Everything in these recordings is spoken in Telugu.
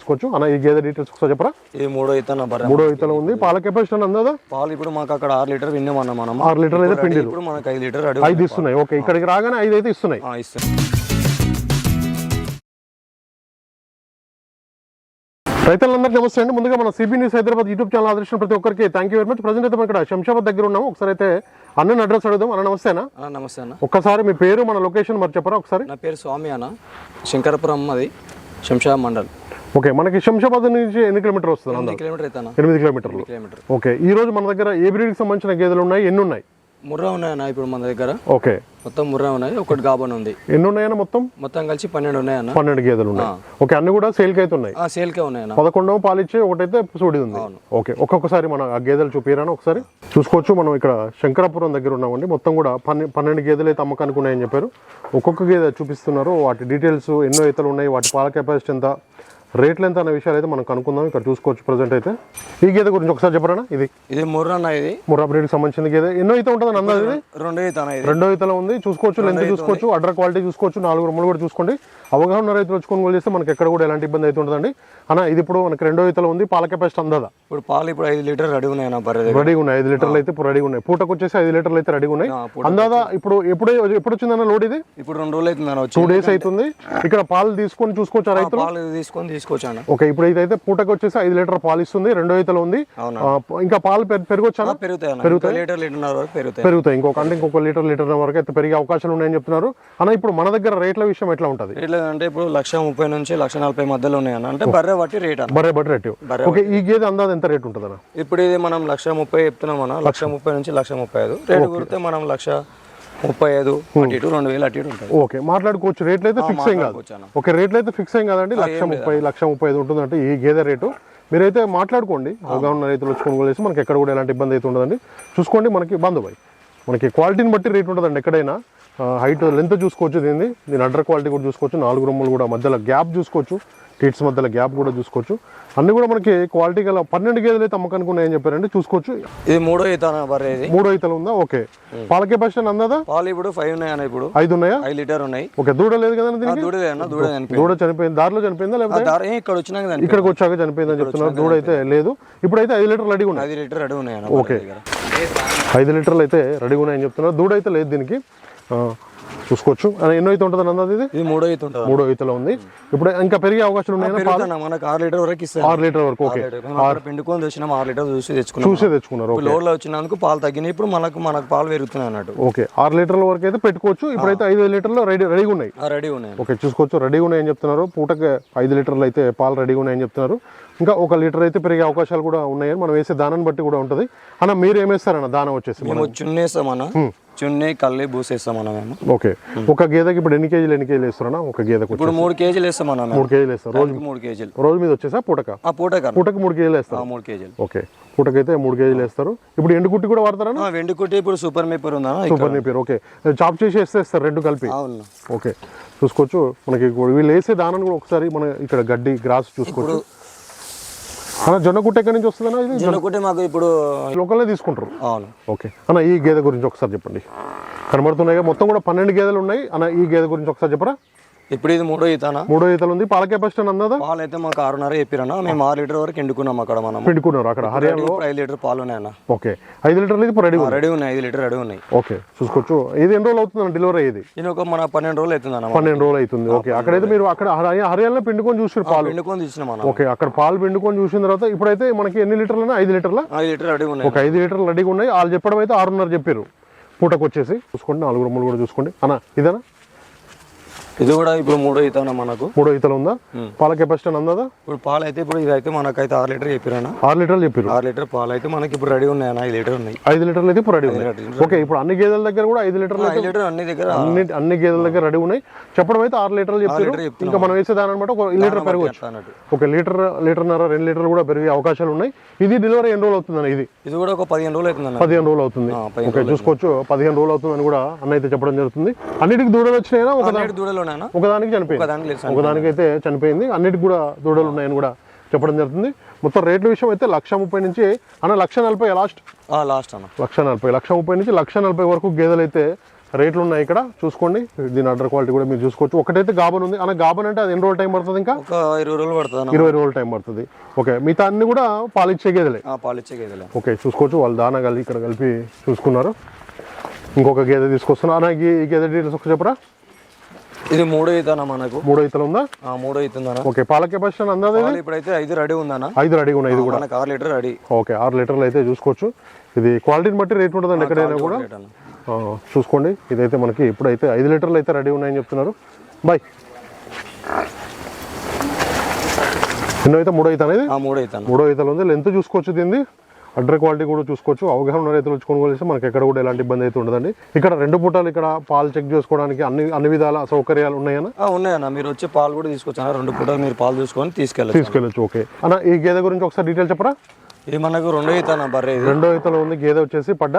తీసుకోవచ్చు అన్న ఈ గేదె డీటెయిల్స్ ఒకసారి చెప్పరా? ఇది మూడో ఇతన మూడో ఇతల ఉంది. పాల కెపాసిటీ అందా? పాలు ఇప్పుడు మాకు అక్కడ ఆరు లీటర్ విన్నామన్న మనం ఆరు లీటర్లు అయితే పిండిలు. ఇప్పుడు మనకు ఐదు లీటర్ ఐదు ఇస్తున్నాయి. ఓకే ఇక్కడికి రాగానే ఐదు అయితే ఇస్తున్నాయి. రైతులందరికీ నమస్తే అండి. ముందుగా మన CB news Hyderabad YouTube channel ఆదర్శించిన ప్రతి ఒక్కరికి thank you very much present అయితే మనం ఇక్కడ శంషాబాద్ దగ్గర ఉన్నాము. ఒకసారి అయితే అన్న అడ్రస్ అడుగుదాం. అన్న నమస్తేనా నమస్తే అన్న. ఒక్కసారి మీ పేరు మన లొకేషన్ మరి చెప్పరా ఒకసారి? నా పేరు స్వామి అన్న. శంకరపురం అది శంషాబాద్ మండల్. ఓకే మనకి శంషాబాద్ నుంచి ఎన్ని కిలోమీటర్ వస్తుంది ఎనిమిది కిలోమీటర్లు కిలోమీటర్ ఓకే ఈ రోజు మన దగ్గర ఏ బ్రీడ్కి సంబంధించిన గేదెలు ఉన్నాయి ఎన్ని ఉన్నాయి? ముర్రా ఉన్నాయన్న ఇప్పుడు మన దగ్గర. ఓకే. మొత్తం ముర్రా ఉన్నాయి ఒకటి గాబన్ ఉంది. ఎన్ని ఉన్నాయన్న మొత్తం? మొత్తం కలిసి పన్నెండు ఉన్నాయన్న. పన్నెండు గేదెలు ఉన్నాయి. ఓకే అన్ని కూడా సేల్కి అయితే ఉన్నాయి. ఆ, సేల్కే ఉన్నాయన్న. పదకొండవ పాలిచ్చే ఒకటైతే సూడి ఉంది. ఓకే ఒక్కొక్కసారి మన ఆ గేదెలు చూపిరాను ఒకసారి? చూసుకోవచ్చు మనం ఇక్కడ శంకరాపురం దగ్గర ఉన్నామండి. మొత్తం కూడా పన్నె పన్నెండు గేదెలు అయితే అమ్మకానికి ఉన్నాయని చెప్పారు. ఒక్కొక్క గేదె చూపిస్తున్నారు. వాటి డీటెయిల్స్ ఎన్నో ఈతలు ఉన్నాయి. వాటి పాల కెపాసిటీ ఎంత? రేట్లు ఎంత అనే విషయాలు అయితే మనం కనుక్కుందాం. ఇక్కడ చూసుకోవచ్చు ప్రజెంట్ అయితే. ఈ గేదె గురించి ఒకసారి చెప్పరా ఇది ఇది ముర్రా అన్న ఇది. ముర్రా బ్రీడ్కి సంబంధించిన గేదె ఎన్నో అయితే ఉంటుందని అందాది ఇది? రెండో ఇది. రెండో ఈతలో ఉంది. చూసుకోవచ్చు లెంత్ చూసుకోవచ్చు అడ్డర్ క్వాలిటీ చూసుకోవచ్చు నాలుగు రొమ్మలు కూడా చూసుకోండి. అవగాహన రైతులు వచ్చి కొనుగోలు చేస్తే మనకి ఎక్కడ కూడా ఎలాంటి ఇబ్బంది అయితే ఉంటుందండి అన్న ఇది ఇప్పుడు మనకి రెండో ఈతలో ఉంది. పాల కెపాసిటీ అందదా? ఇప్పుడు పాలు ఇప్పుడు ఐదు లీటర్ రెడీ దగ్గర. రెడీగా ఉన్నాయి. ఐదు లీటర్లు అయితే ఇప్పుడు రెడీగా ఉన్నాయి. పూటకు వచ్చేసి ఐదు లీటర్లు అయితే రెడీగా ఉన్నాయి. అందాదా? ఇప్పుడు ఎప్పుడు ఎప్పుడు వచ్చిందన్న లోడ్ ఇది? ఇప్పుడు రెండు రోజులు అవుతుంది అన్న వచ్చి. టూ డేస్ అవుతుంది. ఇక్కడ పాలు తీసుకొని చూసుకోవచ్చు రైతులు? పాలు తీసుకొని తీసుకోవచ్చు ఓకే ఇప్పుడు ఇదైతే పూటకు వచ్చేసి ఐదు లీటర్ పాలు ఇస్తుంది రెండో ఈతలో ఉంది. ఇంకా పాలు పెరు- పెరగొచ్చా పెరుగుతాయి లీటర్ లీటర్న్నర వరకు పెరుగుతాయి. పెరుగుతాయి. ఇంకొక అంటే ఇంకొక లీటర్ లీటర్ వరకు అయితే పెరిగే అవకాశాలు ఉన్నాయని చెప్తున్నారు. అన్న ఇప్పుడు మన దగ్గర రేట్ల విషయం ఎట్లా ఉంటుంది? రేట్లు అంటే ఇప్పుడు లక్ష ముప్పై నుంచి లక్ష నలభై మధ్యలో ఉన్నాయి అన్న. అంటే బర్రె బట్టి రేట్ బర్రె బట్టి రేట్. ఓకే ఈ గేదె అందాది ఎంత రేట్ ఉంటుంది అన్న ఇప్పుడు ఇది మనం లక్ష ముప్పై చెప్తున్నాం అన్న. లక్ష ముప్పై నుంచి లక్ష ముప్పై ఐదు. రేటు కుడితే మనం లక్ష ముప్పై ఐదు అటు ఇటు రెండు వేలు అటు ఇటు ఉంటుంది. ఓకే మాట్లాడుకోవచ్చు. రేట్లు అయితే ఫిక్స్ ఏం కాదు. ఓకే రేట్లు అయితే ఫిక్స్ ఏం కాదండి. లక్ష ముప్పై లక్ష ముప్పై ఐదు ఉంటుందంటే ఈ గేదె రేటు. మీరైతే మాట్లాడుకోండి. అవగాహన రైతులు వచ్చి కొనుగోలు చేసి మనకి ఎక్కడ కూడా ఎలాంటి ఇబ్బంది అయితే ఉండదండి. చూసుకోండి మనకి బంధుబాయ్. మనకి క్వాలిటీని బట్టి రేట్ ఉంటుందండి ఎక్కడైనా. హైట్ లెంత్ చూసుకోవచ్చు దీన్ని. దీని అండర్ క్వాలిటీ కూడా చూసుకోవచ్చు. నాలుగు రొమ్మలు కూడా మధ్యలో గ్యాప్ చూసుకోవచ్చు. టీట్స్ మధ్యలో గ్యాప్ కూడా చూసుకోవచ్చు. అన్ని కూడా మనకి క్వాలిటీ గల పన్నెండు గేదెలు అయితే అమ్మకానికి ఉన్నాయని చెప్పారండి చూసుకోవచ్చు. ఇది మూడో ఇది? మూడో ఈతలు ఉందా? ఓకే. పాల కెపాసిటీ అందాదా? పాలు ఇప్పుడు ఫైవ్ ఉన్నాయి ఇప్పుడు. ఐదు ఉన్నాయా? ఐదు లీటర్ ఉన్నాయి. ఓకే. దూడ లేదు అన్న దూడ చనిపోయింది. దూడ చనిపోయింది. దారిలో చనిపోయిందా లేకపోతే? ఇక్కడ వచ్చినాక ఇక్కడికి వచ్చాక చనిపోయిందని చెప్తున్నారు. దూడ అయితే లేదు. ఇప్పుడైతే ఐదు లీటర్లు రెడీగా ఉన్నాయి. ఐదు లీటర్ రెడీ ఉన్నాయి దగ్గర. ఐదు లీటర్లు అయితే రెడీగా ఉన్నాయని చెప్తున్నారు. దూడ అయితే లేదు దీనికి. చూసుకోవచ్చు. ఎన్నో అయితే ఉంటుంది అన్నది ఇది? ఇది మూడో ఇత ఉంటుంది. మూడో ఈతలో ఉంది. ఇప్పుడు ఇంకా పెరిగే అవకాశాలు పెరుగుతాను మనకు ఆరు లీటర్ వరకు ఇస్తాను ఆరు లీటర్ వరకు ఓకే. అక్కడ పిండుకొని తెచ్చినాం ఆరు లీటర్ చూసి తెచ్చుకున్నాం. చూసే తెచ్చుకున్నారు లోడ్లో వచ్చినందుకు పాలు తగ్గినాయి. ఇప్పుడు మనకు మనకు పాలు పెరుగుతున్నాయి అన్నట్టు. ఓకే. ఆరు లీటర్ల వరకు అయితే పెట్టుకోవచ్చు. ఇప్పుడైతే ఐదు లీటర్లు రెడీ రెడీగా ఉన్నాయి. ఆ రెడీ ఉన్నాయి. ఓకే చూసుకోవచ్చు. రెడీగా ఉన్నాయని చెప్తున్నారు. పూటకి ఐదు లీటర్లు అయితే పాలు రెడీగా ఉన్నాయని చెప్తున్నారు. ఇంకా ఒక లీటర్ అయితే పెరిగే అవకాశాలు కూడా ఉన్నాయని మనం వేసే దానాన్ని బట్టి కూడా ఉంటుంది. అన్న మీరు ఏమేస్తారన్న దానం వచ్చేసి మేము చున్నేస్తామన్న చున్నీ కల్లి బూసేస్తామన్న మేము. ఓకే. ఒక గేదెకి ఇప్పుడు ఎన్ని కేజీలు ఎన్ని కేజీలు వేస్తారన్నా? ఒక గేదెకు ఇప్పుడు మూడు కేజీలు మేము. మూడు కేజీలు వేస్తారు. రోజు మూడు కేజీలు. రోజు మీద వచ్చేసా? పూటక? ఆ పూట కన్నా పూటకి మూడు కేజీలు వేస్తారు. మూడు కేజీలు. ఓకే. పూటకైతే మూడు కేజీలు వేస్తారు. ఇప్పుడు ఎండుకుట్టి కూడా వాడతారన్నా ఆ, వెండి కుట్టి ఇప్పుడు సూపర్ మేపర్ ఉందా సూపర్ నేపియర్ ఓకే. చాప్ చేసి వేస్తారు రెండు కలిపి. ఓకే. చూసుకోవచ్చు. మనకి వీళ్ళు వేసే దానం కూడా ఒకసారి మన ఇక్కడ గడ్డి గ్రాస్ చూసుకోవచ్చు. అన్న జొన్న గుట్ట ఎక్కడి నుంచి వస్తుందన్నా ఇది? జొన్న కుట్టి మాకు ఇప్పుడు లోకల్లో తీసుకుంటారు. అవును. ఓకే. అన్న ఈ గేదె గురించి ఒకసారి చెప్పండి. కనబడుతున్నాయి మొత్తం కూడా పన్నెండు గేదెలు ఉన్నాయి. అన్న ఈ గేదె గురించి ఒకసారి చెప్పరా? ఇప్పుడు ఇది మూడో ఈతానా? మూడో ఈతలు ఉంది పాల కెపాసిటీ అన్నదా? పాలు అయితే మాకు ఆరున్నర చెప్పిరన్న. మేము ఆరు లీటర్ వరకు ఎండుకున్నాం అక్కడ మనం పిండుకున్నారు అక్కడ. ఐదు లీటర్ పాలు ఉన్నాయన్న. ఓకే. ఐదు లీటర్లు ఇది ఇప్పుడు రెడీ రెడీ ఉన్నాయి. ఐదు లీటర్ రెడీ ఉన్నాయి. ఓకే. చూసుకోవచ్చు. ఇది ఎన్ని రోజులు అవుతుంది డెలివరీ అయ్యేది ఇది ఒక మన పన్నెండు రోజులు అవుతుంది అన్న పన్నెండు రోజులు అవుతుంది. ఓకే. అక్కడైతే మీరు అక్కడ హర్యా- హర్యానాలో పిండుకొని చూసారు పాలు. తెచ్చినాం అన్న. ఓకే. అక్కడ పాలు పిండుకొని చూసిన తర్వాత ఇప్పుడైతే మనకి ఎన్ని లీటర్లు ఐదు లీటర్ల? ఐదు లీటర్ రెడీ ఉన్నాయి. ఒక ఐదు లీటర్లు రెడీగా ఉన్నాయి. వాళ్ళు చెప్పడం అయితే ఆరున్నర చెప్పారు పూటకు వచ్చేసి చూసుకోండి. నాలుగు రొమ్మలు కూడా చూసుకోండి. అన్న ఇదేనా? ఇది కూడా ఇప్పుడు మూడో ఈతాన మనకు? మూడో ఈతలు ఉందా? పాల కెపాసిటీ అందా ఇప్పుడు పాలు అయితే ఇప్పుడు ఇది అయితే మనకైతే ఆరు లీటర్ చెప్పిరన్న. ఆరు లీటర్లు చెప్పారు ఆరు లీటర్ పాలు అయితే మనకి ఇప్పుడు రెడీ ఉన్నాయన్న ఐదు లీటర్ ఉన్నాయి. ఐదు లీటర్లు అయితే ఇప్పుడు రెడీ ఉన్నాయి. ఓకే ఇప్పుడు అన్ని గేదెల దగ్గర కూడా ఐదు లీటర్లు ఐదు లీటర్ అన్ని దగ్గర అన్ని అన్ని గేదెల దగ్గర రెడీ ఉన్నాయి. చెప్పడం అయితే ఆరు లీటర్లు చెప్పారు. ఇంకా మనం వేసే దాని అనమాట ఒక లీటర్ పెరగవచ్చు. ఒక లీటర్ లీటర్న్నర రెండు లీటర్లు కూడా పెరిగే అవకాశాలు ఉన్నాయి. ఇది డెలివరీ ఎన్ని రోజులు అవుతుందని ఇది? ఇది కూడా ఒక పదిహేను రోజులు అవుతుంది పదిహేను రోజులు అవుతుంది. ఓకే చూసుకోవచ్చు. పదిహేను రోజులు అవుతుందని కూడా అన్న అయితే చెప్పడం జరుగుతుంది. అన్నిటికి దూడలు వచ్చినాయినా ఒక అన్నిటి ఒకదానికి చనిపోయింది. ఒకదానికి అయితే చనిపోయింది. అన్నిటికి కూడా దూడలు ఉన్నాయని కూడా చెప్పడం జరుగుతుంది. మొత్తం రేట్ల విషయం అయితే లక్ష ముప్పై నుంచి అన్న లక్ష నలభై లాస్ట్? లాస్ట్ అన్న. లక్ష నలభై లక్ష ముప్పై నుంచి లక్ష నలభై వరకు గేదెలు అయితే రేట్లు ఉన్నాయి ఇక్కడ. చూసుకోండి దీని అడ్డర్ క్వాలిటీ కూడా మీరు చూసుకోవచ్చు. ఒకటైతే గాబన్ ఉంది. అన్న గాబన్ అంటే అది ఎన్ని రోజులు టైం పడుతుంది ఇంకా? ఇరవై రోజులు పడుతుంది ఇరవై రోజులు టైం పడుతుంది. ఓకే మిగతా అన్ని కూడా పాలిచ్చే గేదెలే? ఆ, పాలు ఇచ్చే గేదెలే. ఓకే చూసుకోవచ్చు. వాళ్ళు దానా కలిపి ఇక్కడ కలిపి చూసుకున్నారు. ఇంకొక గేదె తీసుకొస్తున్నారు అన్న ఈ గేదె డీటెయిల్స్ ఒక చెప్పరా? ఇది మూడో అవుతానా మనకు? మూడో ఇతలు ఉందా? ఆ, మూడో అవుతుందన్న ఓకే పాల కెపాసిటీ అందాది ఇప్పుడైతే ఐదు రెడీ ఉందన్న. ఐదు రెడీగా ఉన్నాయి ఇది కూడా. మనకు ఆరు లీటర్ రెడీ. ఓకే ఆరు లీటర్లు అయితే చూసుకోవచ్చు. ఇది క్వాలిటీని బట్టి రేట్ ఉంటుందండి ఎక్కడైనా కూడా? చూసుకోండి. ఇదైతే మనకి ఇప్పుడైతే ఐదు లీటర్లు అయితే రెడీ ఉన్నాయని చెప్తున్నారు. బాయ్. ఎన్నో అయితే మూడో అయితే అనేది? ఆ, మూడో అవుతాను మూడో ఈతలు ఉంది. లెంత్ చూసుకోవచ్చు దీన్ని. అడ్డర్ క్వాలిటీ కూడా చూసుకోవచ్చు. అవగాహన ఉన్న రైతులు వచ్చి కొనుగోలు చేస్తే మనకి ఎక్కడ కూడా ఎలాంటి ఇబ్బంది అయితే ఉండదండి. ఇక్కడ రెండు పూటలు ఇక్కడ పాలు చెక్ చేసుకోవడానికి అన్ని అన్ని విధాల సౌకర్యాలు ఉన్నాయన్న? ఉన్నాయన్న. మీరు వచ్చి పాలు కూడా తీసుకొచ్చాను రెండు పూటలు మీరు పాలు చూసుకొని తీసుకెళ్ళచ్చు తీసుకెళ్ళచ్చు ఓకే. అన్న ఈ గేదె గురించి ఒకసారి డీటెయిల్ చెప్పరా? ఇది మనకు రెండో అవుతాన బర్రె రెండో ఈతలో ఉంది గేదె వచ్చేసి పడ్డ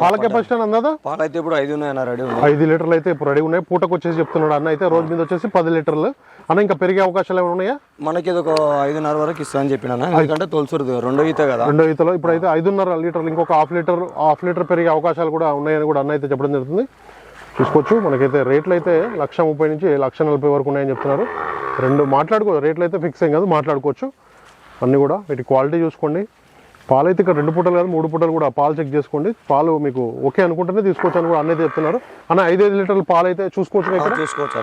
పాల కెపాసిటీ అని అందాదా పాలు అయితే ఇప్పుడు ఐదు ఉన్నాయన్న రెడీ ఉన్నాయి. ఐదు లీటర్లు అయితే ఇప్పుడు రెడీ ఉన్నాయి. పూటకు వచ్చేసి చెప్తున్నాడు అన్న అయితే రోజు మీద వచ్చేసి పది లీటర్లు. అన్న ఇంకా పెరిగే అవకాశాలు ఏమైనా ఉన్నాయా? మనకి ఇది ఒక ఐదున్నర వరకు ఇస్తాను చెప్పిన ఎందుకంటే తొలసూరు రెండో ఈత కదా. రెండో ఈతలో ఇప్పుడు అయితే ఐదున్నర లీటర్లు ఇంకొక హాఫ్ లీటర్ హాఫ్ లీటర్ పెరిగే అవకాశాలు కూడా ఉన్నాయని కూడా అన్న అయితే చెప్పడం జరుగుతుంది. చూసుకోవచ్చు. మనకైతే రేట్లు అయితే లక్ష ముప్పై నుంచి లక్ష నలభై వరకు ఉన్నాయని చెప్తున్నారు. రెండు మాట్లాడుకో రేట్లు అయితే ఫిక్స్ ఏం కాదు మాట్లాడుకోవచ్చు. అన్నీ కూడా వీటి క్వాలిటీ చూసుకోండి. పాలు అయితే ఇక్కడ రెండు పూటలు కాదు మూడు పూటలు కూడా. పాలు చెక్ చేసుకోండి. పాలు మీకు ఓకే అనుకుంటేనే తీసుకోవచ్చు అని కూడా అన్నైతే చెప్తున్నారు. అన్న ఐదైదు లీటర్ల పాలు అయితే చూసుకోవచ్చు ఇక్కడ.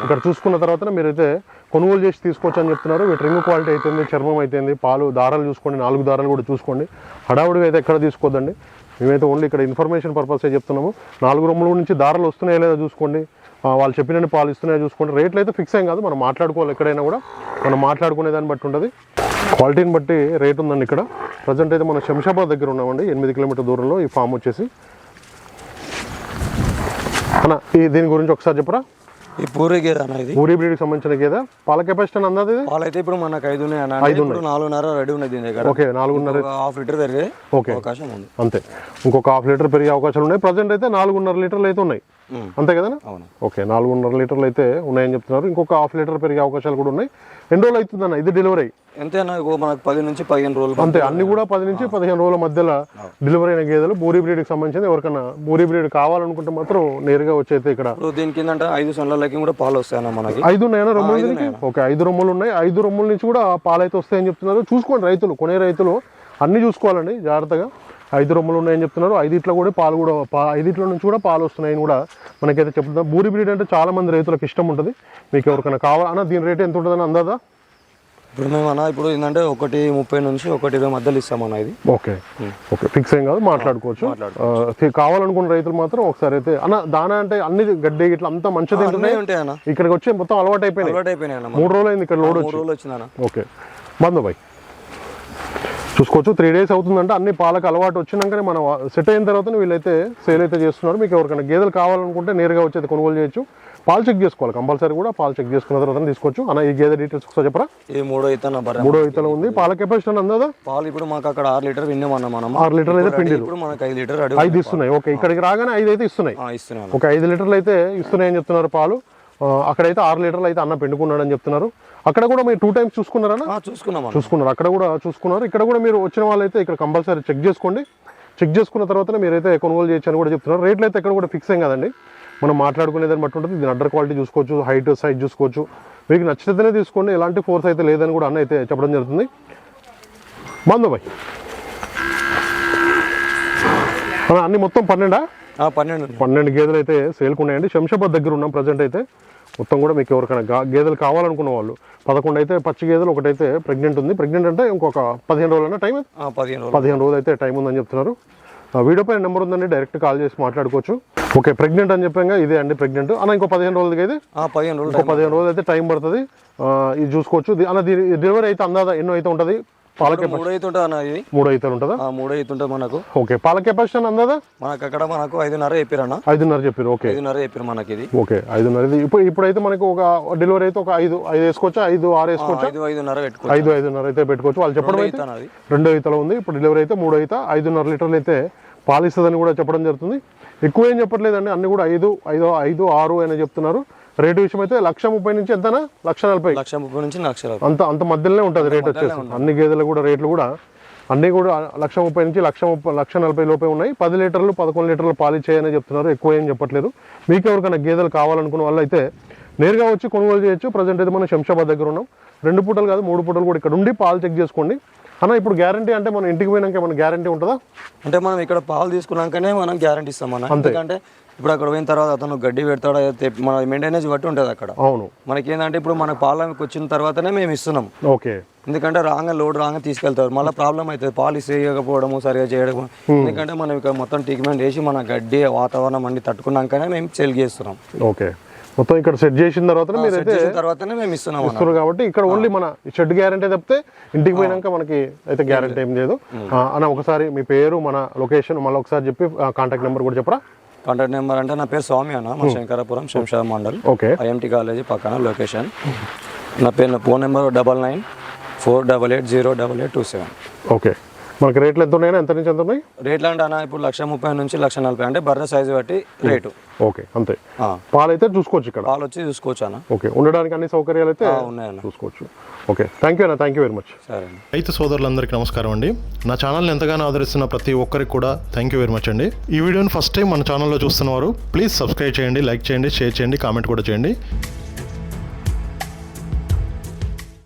ఇక్కడ చూసుకున్న తర్వాత మీరైతే కొనుగోలు చేసి తీసుకోవచ్చు అని చెప్తున్నారు. వీటి రింగ్ క్వాలిటీ అయితేంది చర్మం అయితేంది పాలు దారాలు చూసుకోండి నాలుగు దారాలు కూడా చూసుకోండి. హడావుడిగా అయితే ఎక్కడ తీసుకోవద్దండి మేమైతే ఓన్లీ ఇక్కడ ఇన్ఫర్మేషన్ పర్పస్ చెప్తున్నాము. నాలుగు రొమ్ముల నుంచి దారాలు వస్తున్నాయో లేదో చూసుకోండి. వాళ్ళు చెప్పినన్ని పాలు ఇస్తున్నాయో చూసుకోండి. రేట్లు అయితే ఫిక్స్ ఏం కాదు. మనం మాట్లాడుకోవాలి ఎక్కడైనా కూడా. మనం మాట్లాడుకునే దాన్ని బట్టి ఉంటుంది. క్వాలిటీని బట్టి రేట్ ఉందండి ఇక్కడ. ప్రజెంట్ అయితే మనం శంషాబాద్ దగ్గర ఉన్నామండి. ఎనిమిది కిలోమీటర్ దూరంలో ఈ ఫామ్ వచ్చేసి. అన్న ఈ దీని గురించి ఒకసారి చెప్పరా? ఈ పూరి గేదె అన్న ఇది. ఊరి బ్రీడ్కి సంబంధించిన గేదె. పాల కెపాసిటీ అందాది ఇది పాలు అయితే ఇప్పుడు మనకు ఐదు ఉన్నాయి అన్న. ఇప్పుడు నాలుగున్నర రెడీ ఉన్నది దీని దగ్గర. ఓకే నాలుగున్నర. హాఫ్ లీటర్ పెరిగే ఓకే. అవకాశం ఉంది. అంతే. ఇంకొక హాఫ్ లీటర్ పెరిగే అవకాశాలు ఉన్నాయి. ప్రజెంట్ అయితే నాలుగున్నర లీటర్లు అయితే ఉన్నాయి. అంతే కదా అవును. ఓకే నాలుగున్నర లీటర్లు అయితే ఉన్నాయని చెప్తున్నారు. ఇంకొక హాఫ్ లీటర్ పెరిగే అవకాశాలు కూడా ఉన్నాయి. ఎన్ని రోజులు అవుతుందన్న? ఇది డెలివరీ ఎంతైనా ఇగో మనకు పది నుంచి పదిహేను రోజులు అంతే అన్ని కూడా పది నుంచి పదిహేను రోజుల మధ్యలో డెలివరీ అయిన గేదెలు. బూరీ బ్రీడ్కి సంబంధించింది ఎవరికైనా బూరీ బ్రీడ్ కావాలనుకుంటే మాత్రం నేరుగా వచ్చైతే ఇక్కడ. ఇప్పుడు దీని కిందంటే ఐదు సొంతలకి కూడా పాలు వస్తాయన్న మనకి. ఐదు ఉన్నాయన్నా రొమ్ములు దీనికి ఓకే ఐదు రొమ్ములు ఉన్నాయి. ఐదు రొమ్ముల నుంచి కూడా పాలు అయితే వస్తాయని చెప్తున్నారు. చూసుకోండి రైతులు కొనే రైతులు. అన్ని చూసుకోవాలండి జాగ్రత్తగా. ఐదు రొమ్ములు ఉన్నాయని చెప్తున్నారు. ఐదిట్లో కూడా పాలు కూడా పా ఐదిట్లో నుంచి కూడా పాలు వస్తున్నాయని కూడా మనకైతే చెప్తున్నారు. బూరి బ్రీడ్ అంటే చాలా మంది రైతులకు ఇష్టం ఉంటుంది. మీకు ఎవరికైనా కావాలన్నా దీని రేట్ ఎంత ఉంటుందని అందాదా ఇప్పుడు మేము అన్న ఇప్పుడు ఏంటంటే ఒకటి ముప్పై నుంచి ఒకటి ఇరవై మధ్యలో ఇస్తామన్న ఇది. ఓకే. ఓకే. ఫిక్స్ ఏం కాదు మాట్లాడుకోవచ్చు. కావాలనుకున్న రైతులు మాత్రం ఒకసారి అయితే అన్న దానా అంటే అన్ని గడ్డి ఇట్లా అంతా మంచిది అన్నీ ఉంటాయి అన్న. ఇక్కడికి వచ్చి మొత్తం అలవాటు అయిపోయినాయి అలవాటు అయిపోయినాయి మూడు రోజులు అయింది ఇక్కడ లోడ్ రోజులు వచ్చిందన్న ఓకే. బంధు బాయ్ చూసుకోవచ్చు. త్రీ డేస్ అవుతుందంటే అన్ని పాలకు అలవాటు వచ్చినాకనే మనం సెట్ అయిన తర్వాత వీళ్ళైతే సేల్ అయితే చేస్తున్నారు. మీకు ఎవరికైనా గేదెలు కావాలనుకుంటే నేరుగా వచ్చి అయితే కొనుగోలు చేయొచ్చు. పాలు చెక్ చేసుకోవాలి. కంపల్సరీ కూడా పాలు చెక్ చేసుకున్న తర్వాత తీసుకోవచ్చు. అన్న ఈ గేదె డీటెయిల్స్ ఒకసారి చెప్పరా? ఇది మూడో ఇతన మూడో ఇతలో ఉంది. పాల కెపాసిటీ అందాదా? పాలు ఇప్పుడు మాకు అక్కడ ఆరు లీటర్ విన్నామన్న మనం. ఆరు లీటర్లు అయితే పిండి ఇప్పుడు మనకు ఐదు లీటర్ ఐదు ఇస్తున్నాయి. ఓకే ఇక్కడికి రాగానే ఐదు అయితే ఇస్తున్నాయి. ఇస్తున్నాను ఒక ఐదు లీటర్లు అయితే ఇస్తున్నాయని చెప్తున్నారు పాలు. అక్కడైతే ఆరు లీటర్లు అయితే అన్న పిండుకున్నాడని చెప్తున్నారు. అక్కడ కూడా మీరు టూ టైమ్స్ చూసుకున్నారన్నా చూసుకున్నాం చూసుకున్నారు. అక్కడ కూడా చూసుకున్నారు. ఇక్కడ కూడా మీరు వచ్చిన వాళ్ళైతే ఇక్కడ కంపల్సరీ చెక్ చేసుకోండి. చెక్ చేసుకున్న తర్వాతనే మీరైతే కొనుగోలు చేయొచ్చు అని కూడా చెప్తున్నారు. రేట్లు అయితే ఎక్కడ కూడా ఫిక్స్ ఏం కదండి. మనం మాట్లాడుకునేదాన్ని బట్టి ఉంటుంది. దీని అడ్డర్ క్వాలిటీ చూసుకోవచ్చు హైట్ సైజ్ చూసుకోవచ్చు. మీకు నచ్చితేనే తీసుకోండి. ఎలాంటి ఫోర్స్ అయితే లేదని కూడా అన్న అయితే చెప్పడం జరుగుతుంది. బంధు బాయ్ అన్న, మొత్తం పన్నెండా? పన్నెండు. పన్నెండు గేదెలు అయితే సేల్కు ఉన్నాయండి. శంషాబాద్ దగ్గర ఉన్నాం ప్రజెంట్ అయితే. మొత్తం కూడా మీకు ఎవరికైనా గేదెలు కావాలనుకున్న వాళ్ళు. పదకొండు అయితే పచ్చి గేదెలు ఒకటైతే ప్రెగ్నెంట్ ఉంది. ప్రెగ్నెంట్ అంటే ఇంకొక పదిహేను రోజులైనా టైం పదిహేను రోజులు. పదిహేను రోజులు అయితే టైం ఉందని చెప్తున్నారు. ఆ వీడియో పైన నెంబర్ ఉందండి. డైరెక్ట్ కాల్ చేసి మాట్లాడుకోవచ్చు. ఓకే ప్రెగ్నెంట్ అని చెప్పాక ఇదే అండి ప్రెగ్నెంట్. అన్న ఇంకో పదిహేను రోజులకి అయితే ఆ, పదిహేను రోజులు పదిహేను రోజులు అయితే టైం పడుతుంది. ఇది చూసుకోవచ్చు. అన్న దీని డెలివరీ అయితే అందాదా ఎన్నో అయితే ఉంటుంది? పాల ఇప్పుడు మూడు అయితే ఉంటుంది అన్న ఇది. మూడు అయితే ఉంటుందా? ఆ, మూడు అయితే ఉంటుంది మనకు. ఓకే పాల కెపాసిటీ అందాదా మనకు అక్కడ మనకు ఐదున్నర చెప్పారన్న ఐదున్నర చెప్పారు ఓకే. ఐదున్నర చెప్పారు మనకి ఇది. ఓకే ఐదున్నర ఇది. ఇప్పుడు ఇప్పుడైతే మనకు ఒక డెలివరీ అయితే ఒక ఐదు ఐదు వేసుకోవచ్చా? ఐదు ఆరు వేసుకోవచ్చా? ఐదు ఐదున్నర ఐదు ఐదున్నర అయితే పెట్టుకోవచ్చు. వాళ్ళు చెప్పడం అయితే రెండో ఉంది. ఇప్పుడు డెలివరీ అయితే మూడో ఐదున్నర లీటర్లు అయితే పాలిస్తుందని కూడా చెప్పడం జరుగుతుంది. ఎక్కువ ఏం చెప్పట్లేదండి. అన్ని కూడా ఐదు ఐదు ఐదు ఆరు అని చెప్తున్నారు. రేటు విషయం అయితే లక్ష ముప్పై నుంచి ఎంతనా? లక్ష నలభై. లక్ష ముప్పై నుంచి లక్ష అంత అంత మధ్యలోనే ఉంటుంది రేట్ వచ్చేసి. అన్ని గేదెలు కూడా రేట్లు కూడా అన్నీ కూడా లక్ష ముప్పై నుంచి లక్ష ముప్పై లక్ష నలభై లోపే ఉన్నాయి. పది లీటర్లు పదకొండు లీటర్లు పాలు ఇచ్చాయని చెప్తున్నారు. ఎక్కువ ఏం చెప్పట్లేదు. మీకు ఎవరికైనా గేదెలు కావాలనుకున్న వాళ్ళు అయితే నేరుగా వచ్చి కొనుగోలు చేయొచ్చు. ప్రజెంట్ అయితే మనం శంషాబాద్ దగ్గర ఉన్నాం. రెండు పూటలు కాదు మూడు పూటలు కూడా ఇక్కడ ఉండి పాలు చెక్ చేసుకోండి. అన్న ఇప్పుడు గ్యారంటీ అంటే మనం ఇంటికి పోయినాక ఏమైనా గ్యారంటీ ఉంటుందా? అంటే మనం ఇక్కడ పాలు తీసుకున్నాకనే మనం గ్యారంటీ ఇస్తాం అన్న. ఎందుకంటే ఇప్పుడు అక్కడ పోయిన తర్వాత అతను గడ్డి పెడతాడో మన మెయింటెనెన్స్ బట్టి ఉంటుంది అక్కడ. అవును. మనకి ఏంటంటే ఇప్పుడు మన పాలకి వచ్చిన తర్వాతనే మేము ఇస్తున్నాం. ఓకే. ఎందుకంటే రాగా లోడ్ రాగా తీసుకెళ్తారు. మళ్ళీ ప్రాబ్లం అవుతుంది. పాలు చేయకపోవడము సరిగా చేయడం ఎందుకంటే మనం ఇక్కడ మొత్తం ట్రీట్మెంట్ వేసి మన గడ్డి వాతావరణం అన్ని తట్టుకున్నాకనే మేము సెల్ చేస్తున్నాం. ఓకే. మొత్తం ఇక్కడ సెట్ చేసిన తర్వాత తర్వాతనే మేము ఇస్తున్నాం ఇస్తున్నారు కాబట్టి ఇక్కడ ఓన్లీ మన షెడ్ గ్యారంటీ తప్పితే ఇంటికి పోయినాక మనకి అయితే గ్యారంటీ ఏం లేదు. అన్న ఒకసారి మీ పేరు మన లొకేషన్ మళ్ళీ ఒకసారి చెప్పి కాంటాక్ట్ నెంబర్ కూడా చెప్పరా? కాంటాక్ట్ నెంబర్ అంటే నా పేరు స్వామి అన్న మా Shankarapuram Shamshad mandal. Okay IMT college పక్కన లొకేషన్ నా పేరు నా phone number double nine four double eight zero double eight two seven okay మనకి రేట్లు ఎంత ఉన్నాయో ఎంత నుంచి ఎంత ఉన్నాయి? రేట్లు అంటే అన్న ఇప్పుడు లక్ష ముప్పై నుంచి లక్ష నలభై అంటే బర్రె సైజు బట్టి రేటు. ఓకే అంతే. ఆ. పాలు అయితే చూసుకోవచ్చు ఇక్కడ. పాలు వచ్చి చూసుకోవచ్చు అన్న. ఓకే ఉండడానికి అన్ని సౌకర్యాలు అయితే ఉన్నాయన్న చూసుకోవచ్చు. ఓకే థ్యాంక్ యూ అన్న థ్యాంక్ యూ వెరీ మచ్ సరే రైతు సోదరులందరికీ నమస్కారం అండి. నా ఛానల్ని ఎంతగానో ఆదరిస్తున్న ప్రతి ఒక్కరికి కూడా థ్యాంక్ యూ వెరీ మచ్ అండి. ఈ వీడియోని ఫస్ట్ టైం మన ఛానల్లో చూస్తున్నవారు ప్లీజ్ సబ్స్క్రైబ్ చేయండి లైక్ చేయండి షేర్ చేయండి కామెంట్ కూడా చేయండి.